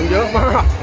你ยอะ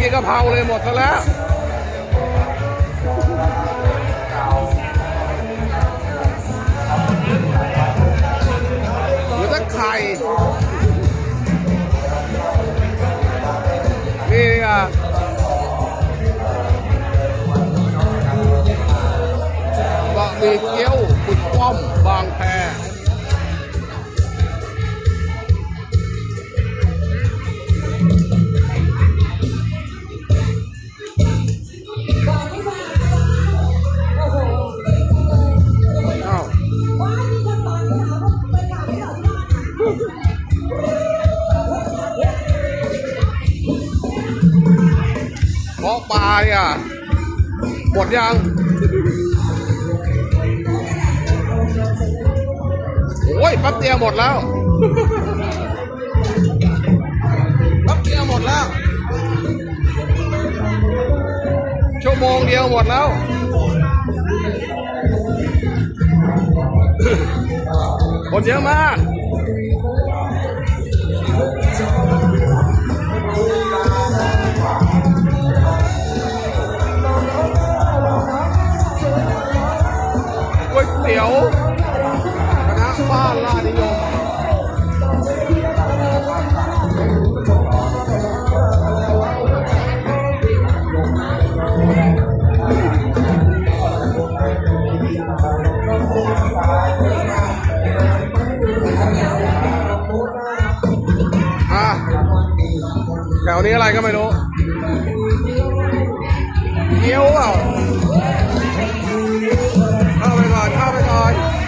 กินกะเพราเลยหมดซะแล้วหรือถ้าไข่นี่อะบะหมี่เกี๊ยวบุดป้อมบางแพาะปลาเนี่ยหมดยังโอ้ยแป๊บเดียวหมดแล้วแป๊บเดียวหมดแล้ว ชั่วโมงเดียวหมดแล้วคนเยอะมาก ยเตี๋ยวคณะบ้านลาดิยมอะแถวนี้อะไรก็ไม่รู้เกี๊ยวเปล่าเข้าไปก่อนเข้าไป ก่อน